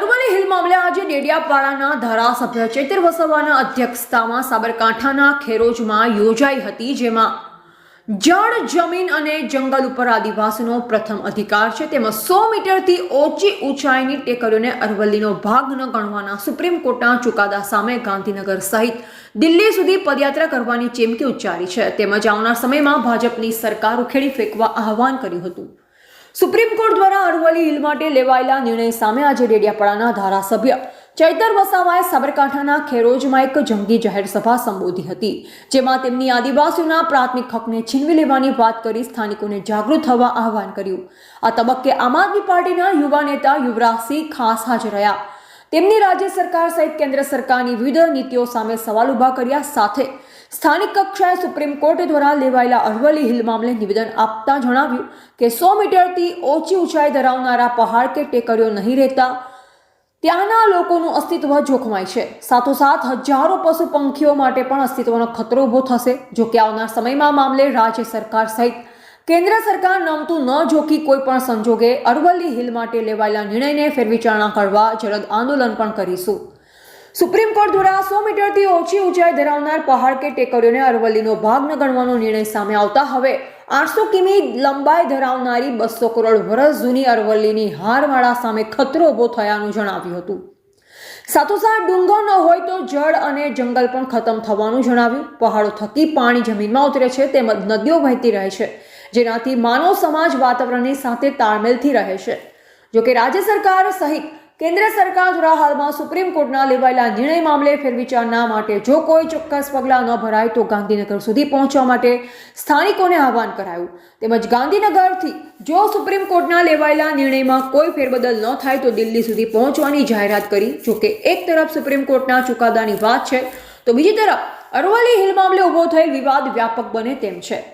Aravalli hill મામલે આજે ડેડિયાપાડાના ધારાસભ્ય ચેતર વસવાના અધ્યક્ષતામાં સાબરકાંઠાના ખેરોજમાં યોજાઈ હતી, જેમાં જળ, જમીન અને જંગલ ઉપર આદિવાસીનો પ્રથમ અધિકાર છે. તેમાં સો મીટરથી ઓછી ઊંચાઈની ટેકરીઓને અરવલ્લીનો ભાગ ન ગણવાના સુપ્રીમ કોર્ટના ચુકાદા સામે ગાંધીનગર સહિત દિલ્હી સુધી પદયાત્રા કરવાની ચીમકી ઉચ્ચારી છે. તેમજ આવનાર સમયમાં ભાજપની સરકાર ઉખેડી ફેંકવા આહવાન કર્યું હતું. સુપ્રીમ કોર્ટ દ્વારા અરવલ્લી હિલ માટે લેવાયેલા નિર્ણય સામે આજે ડેડિયાપાડાના ધારાસભ્ય ચૈતર વસાવાએ સાબરકાંઠાના ખેરોજમાં એક જંગી જાહેર સભા સંબોધી હતી, જેમાં તેમની આદિવાસીઓના પ્રાથમિક હકને છીનવી લેવાની વાત કરી સ્થાનિકોને જાગૃત થવા આહવાન કર્યું. આ તબક્કે આમ આદમી પાર્ટીના યુવા નેતા યુવરાજસિંહ ખાસ હાજર રહ્યા. તેમની રાજ્ય સરકાર સહિત કેન્દ્ર સરકારની વિવિધ નીતિઓ સામે સવાલ ઊભા કર્યા સાથે સ્થાનિક કક્ષાએ સુપ્રીમ કોર્ટ દ્વારા લેવાયેલા અરવલ્લી હિલ મામલે નિવેદન આપતા જણાવ્યું કે સો મીટરથી ઓછી ઊંચાઈ ધરાવનારા પહાડ કે ટેકરીઓ નહીં રહેતા. ત્યાંના લોકોનું અસ્તિત્વ જોખમાય છે. સાથોસાથ હજારો પશુ પંખીઓ માટે પણ અસ્તિત્વનો ખતરો ઊભો થશે. જો કે આવનાર સમયમાં મામલે રાજ્ય સરકાર સહિત કેન્દ્ર સરકાર નમતું ન જોકી કોઈ પણ સંજોગે અરવલ્લી હિલ માટે લેવાયેલા નિર્ણયને ફેરવિચારણા કરવા જલદ આંદોલન પણ કરીશું. સુપ્રીમ કોર્ટ દ્વારા સો મીટરથી ઓછી ઊંચાઈ ધરાવનાર પહાડ કે ટેકરીઓને અરવલ્લીનો ભાગ ન ગણવાનો નિર્ણય સામે આવતા હવે આઠસો કિમી લંબાઈ ધરાવનારી બસો કરોડ વર્ષ જૂની અરવલ્લીની હારવાળા સામે ખતરો ઊભો થયાનું જણાવ્યું હતું. સાથોસાથ ડુંગર ન હોય તો જળ અને જંગલ પણ ખતમ થવાનું જણાવ્યું. પહાડો થકી પાણી જમીનમાં ઉતરે છે, તેમજ નદીઓ વહેતી રહે છે. જેનાથી માનવ સમાજ વાતાવરણની સાથે તાળમેલથી રહે છે. જોકે રાજ્ય સરકાર સહિત કેન્દ્ર સરકાર દ્વારા હાલમાં સુપ્રીમ કોર્ટના લેવાયેલા નિર્ણય મામલે ફેરવિચારણા માટે જો કોઈ ચોક્કસ પગલાં ન ભરાય તો ગાંધીનગર સુધી પહોંચવા માટે સ્થાનિકોને આહવાન કરાયું. તેમજ ગાંધીનગરથી જો સુપ્રીમ કોર્ટના લેવાયેલા નિર્ણયમાં કોઈ ફેરબદલ ન થાય તો દિલ્હી સુધી પહોંચવાની જાહેરાત કરી. જોકે એક તરફ સુપ્રીમ કોર્ટના ચુકાદાની વાત છે, તો બીજી તરફ અરવલ્લી હિલ મામલે ઊભો થયેલ વિવાદ વ્યાપક બને તેમ છે.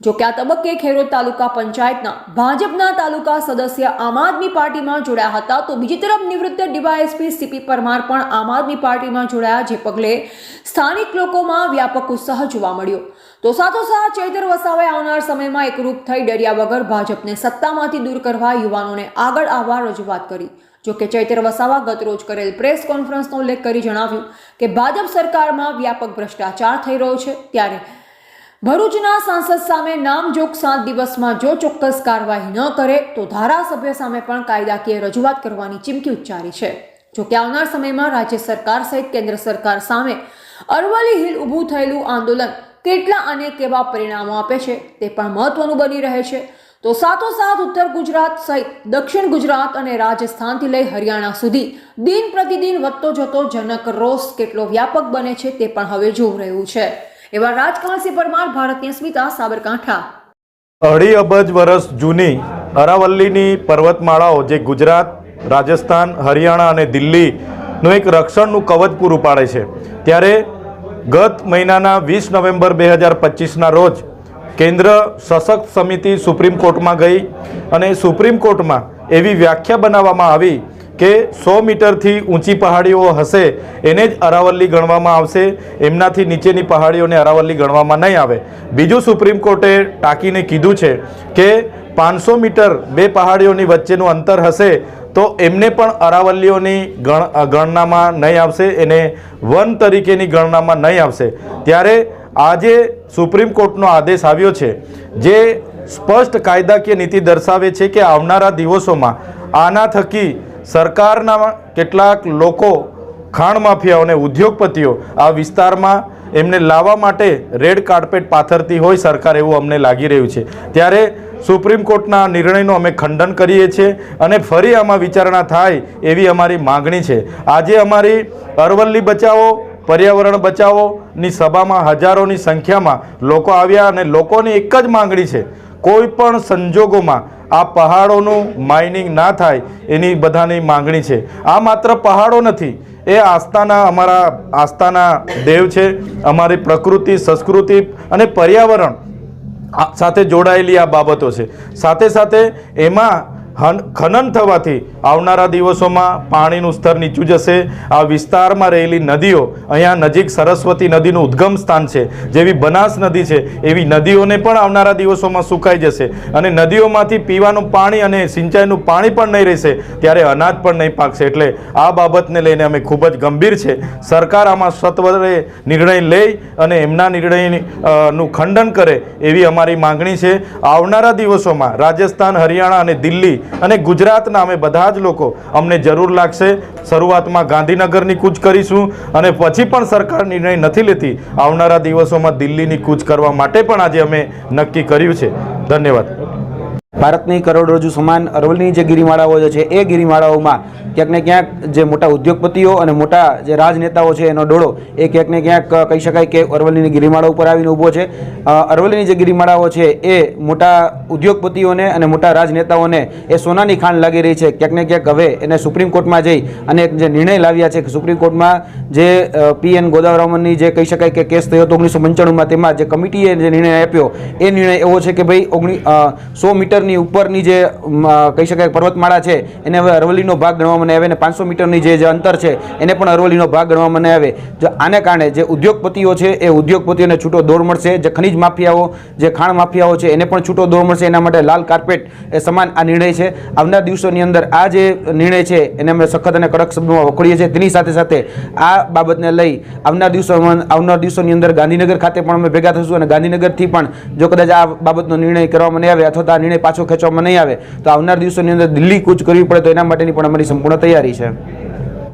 જો કે આ તબક્કે ખેરોદ તાલુકા પંચાયતના ભાજપના તાલુકા સદસ્ય આમ આદમી પાર્ટીમાં જોડાયા હતા, તો બીજી તરફ નિવૃત્ત ડીવાયએસપી સીપી પરમાર પણ આમ આદમી પાર્ટીમાં જોડાયા, જે પગલે સ્થાનિક લોકોમાં વ્યાપક ઉત્સાહ જોવા મળ્યો. તો સાથોસાથ ચૈતર વસાવાએ આવનાર સમયમાં એકરૂપ થઈ ડર્યા વગર ભાજપને સત્તામાંથી દૂર કરવા યુવાનોને આગળ આવવા રજૂઆત કરી. જો કે ચૈતર વસાવા ગતરોજ કરેલ પ્રેસ કોન્ફરન્સનો ઉલ્લેખ કરી જણાવ્યું કે ભાજપ સરકારમાં વ્યાપક ભ્રષ્ટાચાર થઈ રહ્યો છે, ત્યારે ભરૂચના સાંસદ સામે નામજોગ સાત દિવસમાં જો ચોક્કસ કાર્યવાહી ન કરે, તો ધારાસભ્ય સામે પણ કાયદાકીય રજૂઆત કરવાની ચીમકી ઉચ્ચારી છે. જો કે આવનાર સમયમાં રાજ્ય સરકાર સહિત કેન્દ્ર સરકાર સામે અરવલ્લી હિલ ઊભું થયેલું આંદોલન કેટલા અને કેવા પરિણામો આપે છે, તે પણ મહત્વનું બની રહે છે. તો સાથોસાથ ઉત્તર ગુજરાત સહિત દક્ષિણ ગુજરાત અને રાજસ્થાનથી લઈ હરિયાણા સુધી દિન પ્રતિદિન વધતો જતો જનક રોષ કેટલો વ્યાપક બને છે, તે પણ હવે જોવું રહ્યું છે. એવા રાજકમલસિંહ પરમાર ભારતની અસ્મિતા સાબરકાંઠા. અઢી અબજ વર્ષ જૂની અરાવલ્લીની પર્વતમાળાઓ જે ગુજરાત, રાજસ્થાન, હરિયાણા અને દિલ્હીનું એક રક્ષણનું કવચ પૂરું પાડે છે. ત્યારે ગત મહિનાના વીસ નવેમ્બર બે હજાર પચીસના રોજ કેન્દ્ર સશક્ત સમિતિ સુપ્રીમ કોર્ટમાં ગઈ અને સુપ્રીમ કોર્ટમાં એવી વ્યાખ્યા બનાવવામાં આવી કે સો મીટરથી ઊંચી પહાડીઓ હશે એને જ અરાવલ્લી ગણવામાં આવશે. એમનાથી નીચેની પહાડીઓને અરાવલ્લી ગણવામાં નહીં આવે. બીજું સુપ્રીમ કોર્ટે ટાંકીને કીધું છે કે પાંચસો મીટર બે પહાડીઓની વચ્ચેનું અંતર હશે તો એમને પણ અરાવલ્લીઓની ગણ ગણનામાં નહીં આવશે. એને વન તરીકેની ગણનામાં નહીં આવશે. ત્યારે આજે સુપ્રીમ કોર્ટનો આદેશ આવ્યો છે જે સ્પષ્ટ કાયદાકીય નીતિ દર્શાવે છે કે આવનારા દિવસોમાં આના થકી સરકારના કેટલાક લોકો ખાણ માફિયાઓ અને ઉદ્યોગપતિઓ આ વિસ્તારમાં એમને લાવવા માટે રેડ કાર્પેટ પાથરતી હોય સરકાર એવું અમને લાગી રહ્યું છે. ત્યારે સુપ્રીમ કોર્ટના નિર્ણયનું અમે ખંડન કરીએ છીએ અને ફરી આમાં વિચારણા થાય એવી અમારી માગણી છે. આજે અમારી અરવલ્લી બચાવો, પર્યાવરણ બચાવોની સભામાં હજારોની સંખ્યામાં લોકો આવ્યા અને લોકોની એક જ માંગણી છે. કોઈ પણ સંજોગોમાં આ પહાડોનું માઇનિંગ ના થાય એની બધાની માંગણી છે. આ માત્ર પહાડો નથી, એ આસ્થાના અમારા આસ્થાના દેવ છે, અમારી પ્રકૃતિ, સંસ્કૃતિ અને પર્યાવરણ સાથે જોડાયેલી આ બાબતો છે. સાથે સાથે એમાં ખનન થવાથી આવનારા દિવસોમાં પાણીનું સ્તર નીચું જશે. આ વિસ્તારમાં રહેલી નદીઓ અહીંયા નજીક સરસ્વતી નદીનું ઉદ્ગમ સ્થાન છે. જેવી બનાસ નદી છે, એવી નદીઓને પણ આવનારા દિવસોમાં સુકાઈ જશે. અને નદીઓમાંથી પીવાનું પાણી અને સિંચાઈનું પાણી પણ નહીં રહેશે, ત્યારે અનાજ પણ નહીં પાકશે. એટલે આ બાબતને લઈને અમે ખૂબ જ ગંભીર છે. સરકાર આમાં સત્વરે નિર્ણય લે અને એમના નિર્ણયનું ખંડન કરે એવી અમારી માંગણી છે. આવનારા દિવસોમાં રાજસ્થાન, હરિયાણા અને દિલ્હી અને ગુજરાતના અમે બધા જ લોકો અમને જરૂર લાગશે શરૂઆતમાં ગાંધીનગરની કૂચ કરીશું અને પછી પણ સરકાર નિર્ણય નથી લેતી આવનારા દિવસોમાં દિલ્હીની કૂચ કરવા માટે પણ આજે અમે નક્કી કર્યું છે. ધન્યવાદ. ભારતની કરોડરજ્જુ સમાન અરવલ્લીની જે ગિરિમાળાઓ છે, એ ગિરિમાળાઓમાં ક્યાંક ને ક્યાંક જે મોટા ઉદ્યોગપતિઓ અને મોટા જે રાજનેતાઓ છે, એનો ડોળો એ ક્યાંક ને ક્યાંક કહી શકાય કે અરવલ્લીની ગિરિમાળા ઉપર આવીને ઊભો છે. અરવલ્લીની જે ગિરિમાળાઓ છે, એ મોટા ઉદ્યોગપતિઓને અને મોટા રાજનેતાઓને એ સોનાની ખાણ લાગી રહી છે. ક્યાંક ને ક્યાંક હવે એને સુપ્રીમ કોર્ટમાં જઈ અને જે નિર્ણય લાવ્યા છે કે સુપ્રીમ કોર્ટમાં જે પીએન ગોદાવરામનની જે કહી શકાય કે કેસ થયો હતો ઓગણીસો પંચાણુંમાં, તેમાં જે કમિટીએ જે નિર્ણય આપ્યો, એ નિર્ણય એવો છે કે ભાઈ ઓગણી સો મીટરની ઉપરની જે કહી શકાય, પર્વતમાળા છે, એને હવે અરવલ્લીનો ભાગ ગણવામાં આવે અને પાંચસો મીટરની જે અંતર છે, એને પણ અરવલ્લીનો ભાગ ગણવામાં આવે. જો આને કારણે જે ઉદ્યોગપતિઓ છે, એ ઉદ્યોગપતિઓને છૂટો દોર મળશે. જે ખનિજ માફિયાઓ, જે ખાણ માફિયાઓ છે, એને પણ છૂટો દોર મળશે. એના માટે લાલ કાર્પેટ એ સમાન આ નિર્ણય છે. આવનાર દિવસોની અંદર આ જે નિર્ણય છે, એને અમે સખત અને કડક શબ્દોમાં વખોડીએ છીએ. તેની સાથે સાથે આ બાબતને લઈ આવનાર દિવસોમાં, આવનાર દિવસોની અંદર ગાંધીનગર ખાતે પણ અમે ભેગા થશું અને ગાંધીનગરથી પણ જો કદાચ આ બાબતનો નિર્ણય કરવામાં આવે અથવા તો આ નિર્ણય પાછો ખેંચવામાં નહીં આવે. તો આવનાર દિવસોની અંદર દિલ્હી કૂચ કરવી પડે તો એના માટેની પણ અમારી સંપૂર્ણ તૈયારી છે.